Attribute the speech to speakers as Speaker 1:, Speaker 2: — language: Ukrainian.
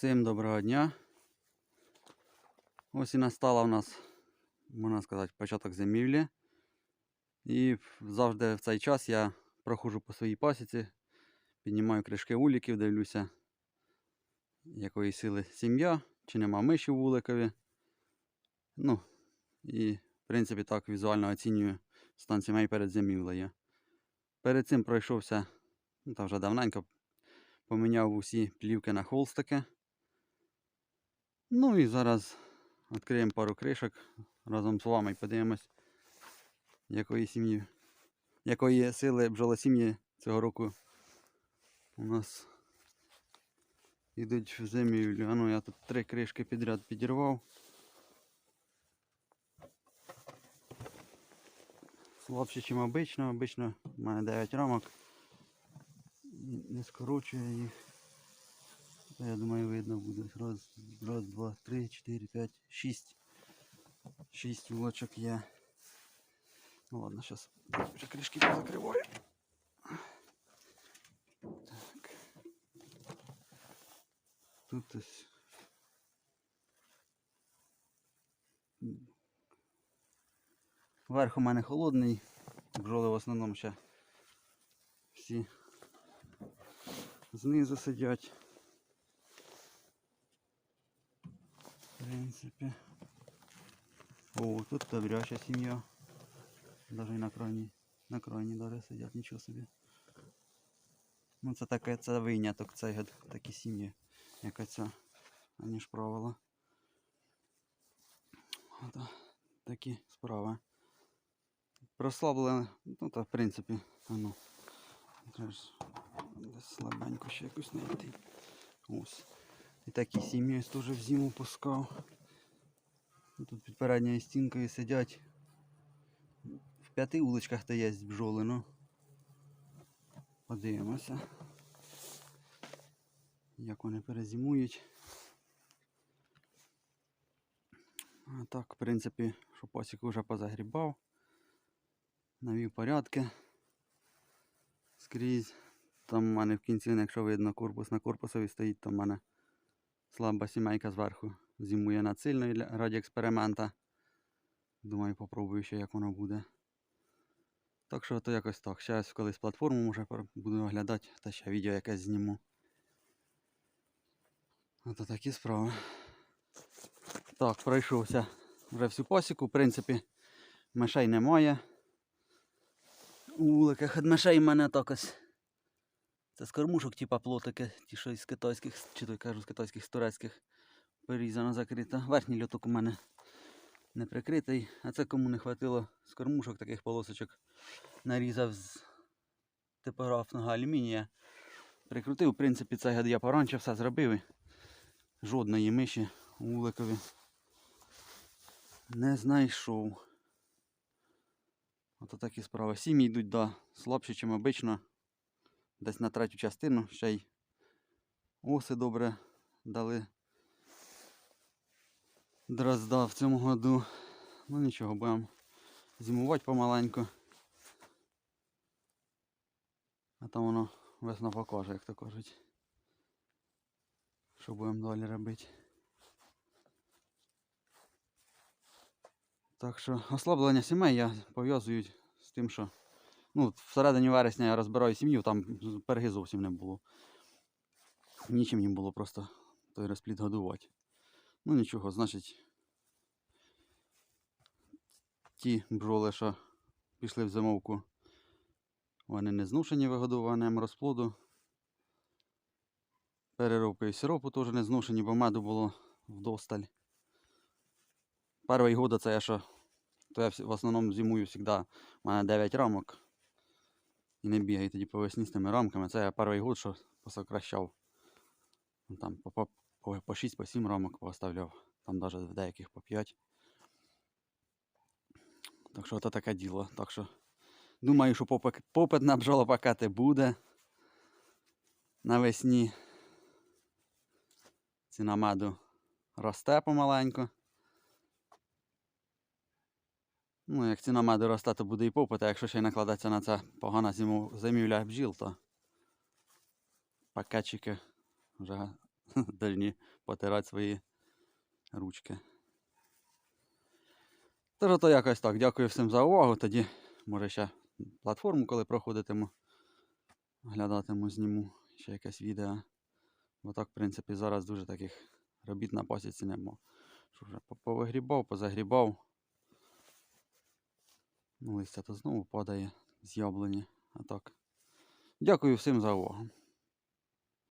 Speaker 1: Всім доброго дня. Ось і настала у нас, можна сказати, початок зимівлі. І завжди в цей час я проходжу по своїй пасіці, піднімаю кришки уліків, дивлюся, якої сили сім'я, чи нема миші в вуликові. Ну, і, в принципі, так візуально оцінюю стан сімей перед зимівлею. Перед цим пройшовся, ну, та вже давненько, поміняв усі плівки на холстики. Ну і зараз відкриємо пару кришок разом з вами і подивимось, якої сім'ї, якої сили бджолосім'ї цього року у нас йдуть в зимівлю. А ну я тут три кришки підряд підірвав. Слабше, ніж обично. Обично в мене 9 рамок. Не скорочує їх. Та, Я думаю, видно буде. Раз, раз, два, три, чотири, п'ять, шість. Шість вулочок є. Ну ладно, зараз вже кришки позакриваю. Так. Тут ось. Верх у мене холодний. Бджоли в основному ще всі знизу сидять. Принципі. О, тут добряча сім'я. Даже і на крайній. На крайній даже сидять, нічого собі. Ну це таке, це виняток год, такі сім'ї, як оця, аніж правила. Ото такі справи. Прослаблено, ну та в принципі, ну. Треба слабенько ще якусь знайти. Ось. І такі сім'ї ось теж в зиму пускав. Тут під передньою стінкою сидять. В п'яти вуличках то є бджоли, ну. Подивимося. Як вони перезимують. А так, в принципі, що пасіку вже позагрібав. Навів порядки. Скрізь. Там в мене в кінці, якщо видно, корпус на корпусові стоїть, то в мене слаба сімейка зверху зимує над сильною для- раді експеримента. Думаю, попробую ще, як воно буде. Так що то якось так. Зараз колись платформу може буду оглядати, та ще відео якесь зніму. Ото такі справи. Так, пройшовся вже всю пасіку. В принципі, мишей немає. У вуликах від мишей в мене так. Це з кормушок, типа плотики, ті, що із китайських, чи то й кажу, з китайських, з турецьких порізано закрито. Верхній льоток у мене не прикритий, а це кому не хватило з кормушок таких полосочок. Нарізав з типографного алюмінія. Прикрутив, в принципі, це гад я поранче все зробив. і Жодної миші у вуликові не знайшов. Ото такі справи. Сім'ї йдуть да, слабші, ніж обично. Десь на третю частину ще й оси добре дали. Дрозда в цьому году. Ну нічого, будемо зимувати помаленьку. А там воно весна покаже, як то кажуть. Що будемо далі робити. Так що ослаблення сімей я пов'язую з тим, що ну, всередині вересня я розбираю сім'ю, там перги зовсім не було. Нічим їм було просто той розплід годувати. Ну нічого, значить. Ті бджоли, що пішли в зимовку, вони не зношені вигодуванням розплоду. Переробкою сиропу теж не зношені, бо меду було вдосталь. Перший год це я що, то я в основному зимую завжди. У мене 9 рамок. І не бігаю тоді по весні з тими рамками. Це я перший год, що посокращав. Ну, Там по, по, по, по 6 по 7 рамок поставляв. Там навіть в деяких по 5. Так що це таке діло. Так що думаю, що попит, попит на бджолопакети буде навесні. Ціна меду росте помаленьку. Ну, як ціна меду росте, то буде і попит, а якщо ще й накладеться на це погана зимівля бджіл, то пакетчики вже Дальні потирати свої ручки. Тож то якось так. Дякую всім за увагу. Тоді, може, ще платформу, коли проходитиму, глядатиму, зніму ще якесь відео. Бо так, в принципі, зараз дуже таких робіт на пасіці нема. Що вже по- повигрібав, позагрібав. Ну, листя то знову падає з яблуні. А так. Дякую всім за увагу.